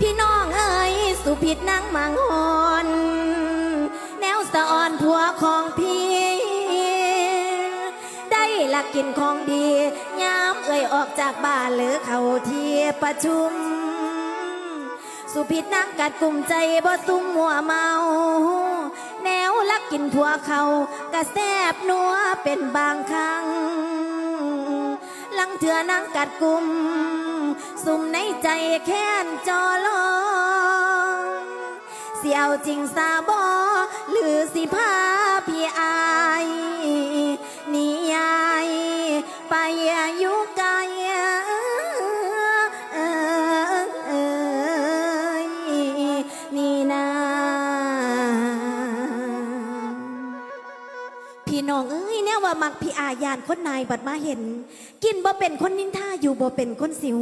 พี่น้องเอ๋ยสุผิดนางมังหอนแนวสะอ่อนผัวของพี่ ได้ลักกินของดียามเอ่ยออกจากบ้านหรือเข้าที่ประชุม สุผิดนักกัดกลุ่มใจบ่ซุ่มมัวเมา แนวลักกินผัวเขากระแซบนัวเป็นบางครั้งลังเถื่อนั่งกัดกลุ่ม สุ่มในใจแค้นจอลองเสียวจริงสาบอหรือสิพาพี่อายนี่ยายไปอายุไกล พี่น้องเอ้ยเนี่ยว่ามักพี่อายานคนนายบัดมาเห็น กินบ่เป็นคนนินท่าอยู่บ่เป็นคนสิว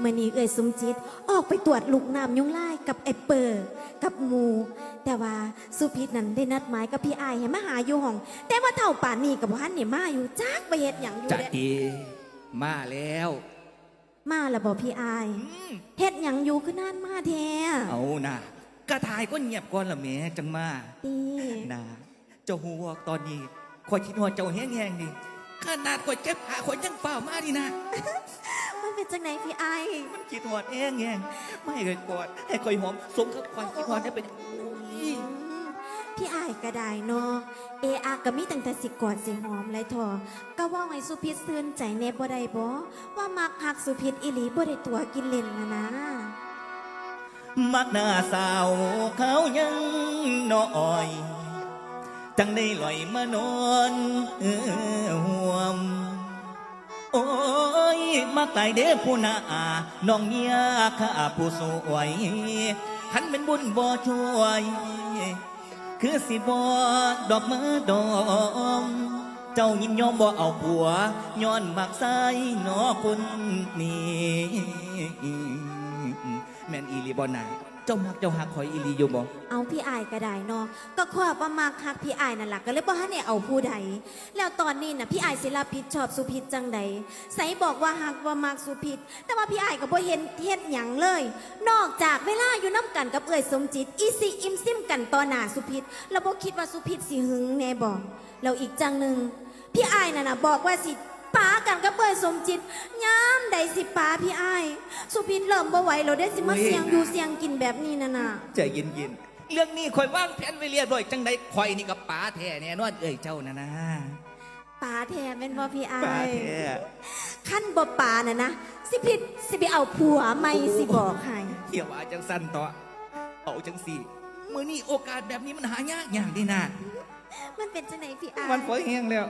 เมื่อนี้เอ่ยสมจิต ออกไปตรวจลูกน้ำยุงไล่กับไอเปอร์กับหมู แต่ว่าสุพิษนั้นได้นัดหมายกับพี่อายให้มาหาอยู่ห้อง แต่ว่าเท่าป่านนี้กับพันเนี่ยมาอยู่จักไปเฮ็ดหยังอยู่จะเด้เอมาแล้ว มาแล้วบ่พี่อายเฮ็ดหยังอยู่คือนานมาแท้เอานะกระทายก็เงียบก่อนละแหม่จังมาตี นะเจ้าหูวอกตอนนี้คอยคิดว่าเจ้าแห้งๆนี่ขนาดคอยเจ็บขาคอยยังเฝ้ามาดีนะ มันเป็นจังไหนพี่อายมันคิดหอดแห้งแห้งไม่ให้คอยกอดให้คอยหอมสมกับคอยคิดหอดได้เป็นอุ้ยพี่อายก็ได้เนาะเออาก็มีตั้งแต่สิกอดสิหอมเลยทอก็ว่าไงสุพิษซื่นใจแน่บ่ได้บ่ว่ามักหักสุพิษอีหลีบ่ได้ตัวกินเล่นนะนะมักหน้าสาวเขายังน้อย จังได้ลอยมานอนเอื้อห่วม โอ้ยมักลายเด้อผู้นาอาน้องเมียข้าผู้สวยขันเป็นบุญบ่ช่วย คือสิบ่ดอกมือดอม เจ้ายินยอมบ่เอาผัว ย้อนมักใส่นอคนนี้แม่นอีลีบ่นา จ้ามักเจ้าหักคอยอีหลีอยู่บ่เอาพี่อายก็ได้เนาะก็ขอบว่ามักหักพี่อายนั่นล่ะก็เลยบ่ทันได้เอาผู้ใด แล้วตอนนี้น่ะพี่อายสิรับผิดชอบสุพิษจังใดใสบอกว่าหักว่ามักสุพิษแต่ว่าพี่อายก็บ่เห็นเฮ็ดหยังเลย นอกจากเวลาอยู่น้ำกันกับเอ่ยสมจิต อีสิอิมซิมกันต่อหน้าสุพิษแล้วบ่คิดว่าสุพิษสิหึงแน่บ่แล้วอีกจังหนึ่งพี่อายน่ะนะบอกว่าสิ ป้ากันกับเอ่ยสมจิตยามใดสิป้าพี่อายสุพิษเริ่มบ่ไหวแล้วเด้สิมาเสียงอยู่เสียงกินแบบนี้น่ะน่ะใจเย็นๆเรื่องนี้คอยวางแผนไว้เรียบร้อยจังใดคอยนี่กับป๋าแท้แน่นอนเอ้ยเจ้านะนะป่าแทนเป็นบ่พี่อาป๋ายแท้ขั้นบ่ป่าน่ะนะสิผิดสิไปเอาผัวไม่สิบอกให้เที่ยวว่าจังสั้นต่อเอาจังสี่มื่อนี้โอกาสแบบนี้มันหายากอย่างดีนะมันเป็นจังไหนพี่อามันฝอยแห้งแล้ว